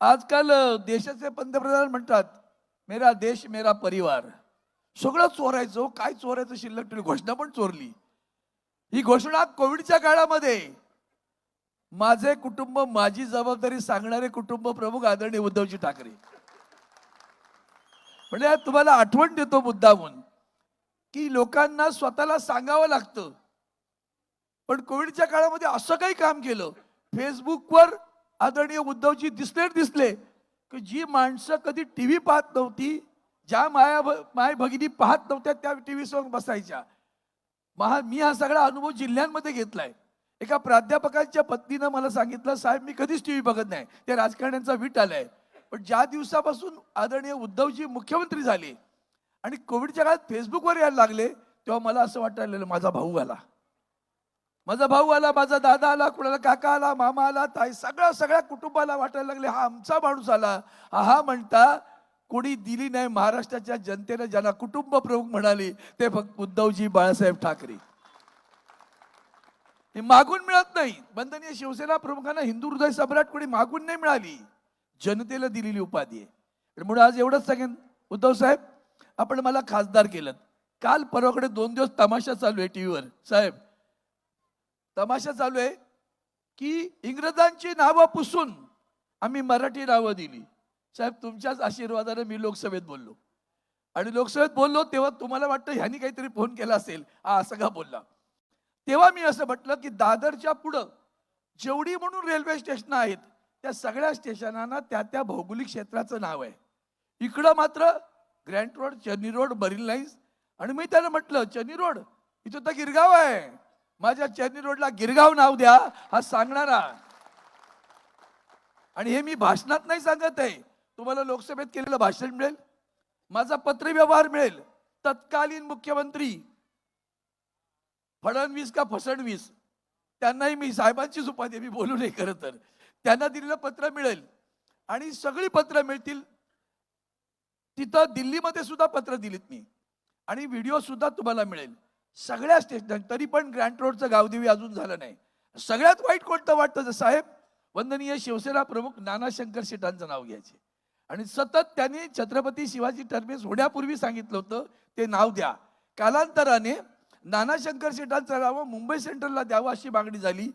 आजकाल देशाचे पंतप्रधान म्हणतात मेरा देश मेरा परिवार. सगळं चोरायचो काय चोरायचं शिल्लक? ठेवली घोषणा पण चोरली. ही घोषणा कोविडच्या काळामध्ये. माझे कुटुंब माझी जबाबदारी सांगणारे कुटुंब प्रमुख आदरणीय उद्धवजी ठाकरे. म्हणजे तुम्हाला आठवण देतो मुद्दामून की लोकांना स्वतःला सांगावं लागतं. पण कोविडच्या काळामध्ये असं काही काम केलं. फेसबुकवर आदरणीय उद्धवजी दिसले दिसले की जी माणसं कधी टी व्ही पाहत नव्हती ज्या माया माय भगिनी पाहत नव्हत्या त्या टी व्ही समोर बसायच्या. महा मी हा सगळा अनुभव जिल्ह्यांमध्ये घेतलाय. एका प्राध्यापकाच्या पत्नीनं मला सांगितलं साहेब मी कधीच टी व्ही बघत नाही. ते राजकारण्यांचा वीट आलाय. पण ज्या दिवसापासून आदरणीय उद्धवजी मुख्यमंत्री झाले आणि कोविडच्या काळात फेसबुकवर यायला लागले तेव्हा मला असं वाटायला माझा भाऊ आला. माझा भाऊ आला माझा दादा आला कुणाला काका आला मामा आला ताई सगळ्या सगळ्या कुटुंबाला वाटायला लागले हा आमचा माणूस आला. हा हा म्हणता कोणी दिली नाही महाराष्ट्राच्या जनतेनं ज्यांना कुटुंब प्रमुख म्हणाले ते फक्त उद्धवजी बाळासाहेब ठाकरे. हे मागून मिळत नाही. बंधनीय शिवसेना प्रमुखांना हिंदू हृदय सम्राट कोणी मागून नाही मिळाली. जनतेला दिलेली उपाधी आहे. तर म्हणून आज एवढंच सांगेन. उद्धव साहेब आपण मला खासदार केलं काल परवाकडे दोन दिवस तमाशा चालू आहे टीव्हीवर. साहेब तमाशा चालू आहे की इंग्रजांची नावं पुसून आम्ही मराठी नावं दिली. साहेब तुमच्याच आशीर्वादाने मी लोकसभेत बोललो. आणि लोकसभेत बोललो तेव्हा तुम्हाला वाटतं ह्यांनी काहीतरी फोन केला असेल. हा असं का बोलला? तेव्हा मी असं म्हटलं की दादरच्या पुढं जेवढी म्हणून रेल्वे स्टेशन आहेत त्या सगळ्या स्टेशनांना त्या त्या भौगोलिक क्षेत्राचं नाव आहे. इकडं मात्र Grant road Charni road Marine Lines. आणि मी त्याला म्हटलं चनी रोड इथं तर गिरगाव आहे. माझ्या चेन्नी रोडला गिरगाव नाव द्या हा सांगणारा. आणि हे मी भाषणात नाही सांगत आहे. तुम्हाला लोकसभेत केलेलं भाषण मिळेल माझा पत्रव्यवहार मिळेल. तत्कालीन मुख्यमंत्री फडणवीस का फसणवीस त्यांनाही मी साहेबांचीच उपाधी मी बोलू नये खरं तर. त्यांना दिलेलं पत्र मिळेल. आणि सगळी पत्र मिळतील. तिथं दिल्लीमध्ये सुद्धा पत्र दिलीत मी. आणि व्हिडिओ सुद्धा तुम्हाला मिळेल. सगळ्या स्टेशन तरी पण ग्रँट रोडचं गावदेवी अजून झालं नाही. सगळ्यात वाईट कोणतं वाटतं तर साहेब वंदनीय शिवसेना प्रमुख नाना शंकर शेटांचं नाव घ्यायचे. आणि सतत त्यांनी छत्रपती शिवाजी टर्मिनस होण्यापूर्वी सांगितलं होतं ते नाव द्या. कालांतराने नाना शंकर शेटांचं नाव मुंबई सेंट्रलला द्यावं अशी मागणी झाली.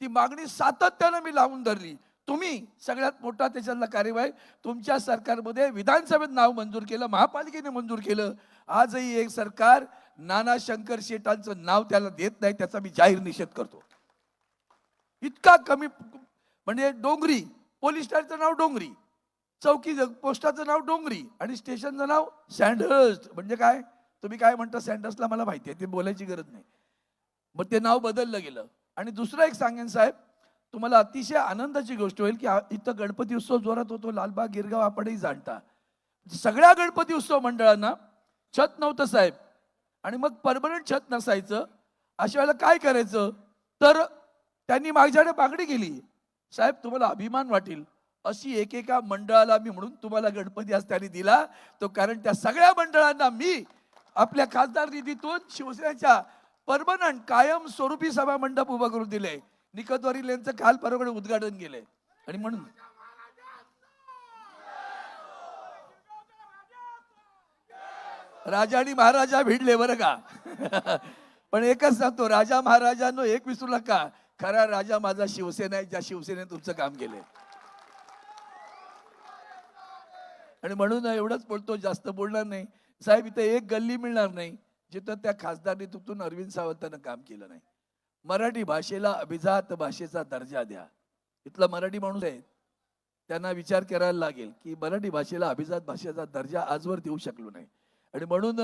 ती मागणी सातत्यानं मी लावून धरली. तुम्ही सगळ्यात मोठा त्याच्यातला कार्यवाही तुमच्या सरकारमध्ये विधानसभेत नाव मंजूर केलं महापालिकेने मंजूर केलं. आजही एक सरकार नाना शंकर शेटांचं नाव त्याला देत नाही त्याचा मी जाहीर निषेध करतो. इतका कमी म्हणजे डोंगरी पोलीस स्टेशनचं नाव डोंगरी चौकी पोस्टाचं नाव डोंगरी आणि स्टेशनचं नाव सँडहर्स्ट म्हणजे काय? तुम्ही काय म्हणता सँडर्सला मला माहिती आहे ते बोलायची गरज नाही. मग ते नाव बदललं गेलं. आणि दुसरं एक सांगेन साहेब तुम्हाला अतिशय आनंदाची गोष्ट होईल की इथं गणपती उत्सव जोरात होतो लालबाग गिरगाव आपणही जाणता. सगळ्या गणपती उत्सव मंडळांना छत नव्हतं साहेब. आणि मग परमनंट छत नसायचं. अशा वेळेला काय करायचं? तर त्यांनी माझ्याकडे मागणी केली. साहेब तुम्हाला अभिमान वाटेल. अशी एकेका मंडळाला मी म्हणून तुम्हाला गणपती असताना दिला. तो कारण त्या सगळ्या मंडळांना मी आपल्या खासदार निधीतून शिवसेनेच्या परमनंट कायम स्वरूपी सभा मंडप उभं करून दिले. निकतवारी लेनचं काल परवाकडे उद्घाटन केलंय आणि म्हणून राजा आणि महाराजा भिडले बरं का? पण एकच सांगतो राजा महाराजांनो एक विसरू नका. खरा राजा माझा शिवसेना आहे ज्या शिवसेनेने तुमचं काम केलंय. आणि म्हणून एवढंच बोलतो जास्त बोलणार नाही. साहेब इथं एक गल्ली मिळणार नाही जिथं त्या खासदार नेतृत्वून अरविंद सावंतानं काम केलं नाही. मराठी भाषेला अभिजात भाषेचा दर्जा द्या. इथला मराठी माणूस आहे. त्यांना विचार करायला लागेल की मराठी भाषेला अभिजात भाषेचा दर्जा आजवर देऊ शकलो नाही. आणि म्हणून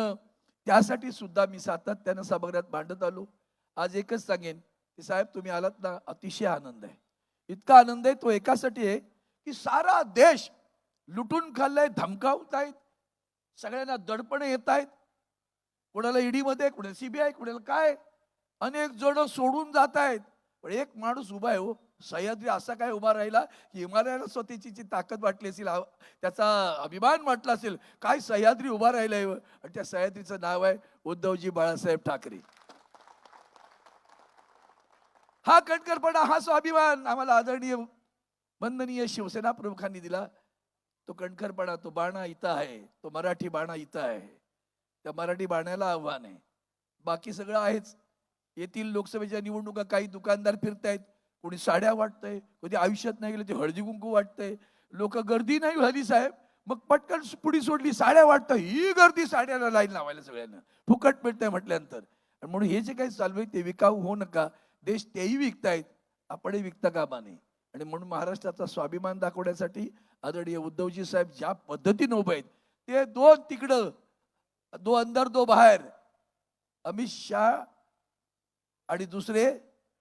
त्यासाठी सुद्धा मी सातत्यानं सभागृहात मांडत आलो. आज एकच सांगेन की साहेब तुम्ही आलात ना अतिशय आनंद आहे. इतका आनंद आहे तो एकासाठी आहे की सारा देश लुटून खाल्लाय धमकावत आहेत सगळ्यांना दडपणे येत आहेत. कोणाला ईडीमध्ये कोणाला सीबीआय कोणाला काय अनेक जण सोडून जात आहेत. पण एक माणूस उभा आहे हो सह्याद्री असा काय उभा राहिला की हिमालयाला स्वतःची जी ताकद वाटली असेल त्याचा अभिमान वाटला असेल काय सह्याद्री उभा राहिलाय हो. आणि त्या सह्याद्रीचं नाव आहे उद्धवजी बाळासाहेब ठाकरे. हा कणकरपणा हा स्वाभिमान आम्हाला आदरणीय वंदनीय शिवसेना प्रमुखांनी दिला. तो कणखरपणा तो बाणा इथं आहे तो मराठी बाणा इथं आहे. त्या मराठी बाण्याला आव्हान आहे. बाकी सगळं आहेच. येथील लोकसभेच्या निवडणुका काही दुकानदार फिरतायत. कोणी साड्या वाटतंय कधी आयुष्यात नाही गेलं ते हळदी कुंकू वाटतंय. लोक गर्दी नाही झाली साहेब. मग पटकन पुढी सोडली साड्या वाटतं ही गर्दी साड्याला लाईन लावायला सगळ्यांना. फुकट मिळतंय म्हटल्यानंतर. म्हणून हे जे काही चालू आहे ते विकाऊ होऊ नका. देश तेही विकतायत आपणही विकता कामा नाही आणि म्हणून महाराष्ट्राचा स्वाभिमान दाखवण्यासाठी आदरणीय उद्धवजी साहेब ज्या पद्धतीने उभे आहेत ते दोन तिकडं दो अंदर दो बाहेर. अमित शाह आणि दुसरे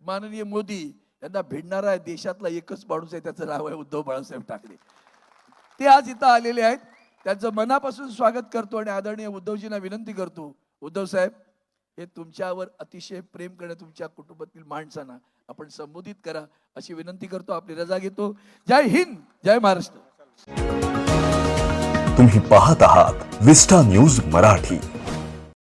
माननीय मोदी त्यांना भिडणारा देशातला एकच माणूस आहे त्याचं नाव आहे उद्धव बाळासाहेब ठाकरे. ते आज इथं आलेले आहेत. त्यांचं मनापासून स्वागत करतो आणि आदरणीय उद्धवजींना विनंती करतो. उद्धव साहेब हे तुमच्यावर अतिशय प्रेम करणं तुमच्या कुटुंबातील माणसांना आपण संबोधित करा अशी विनंती करतो. आपली रजा घेतो. जय हिंद जय महाराष्ट्र. तुम्ही पाहत आहात विस्टा न्यूज मराठी.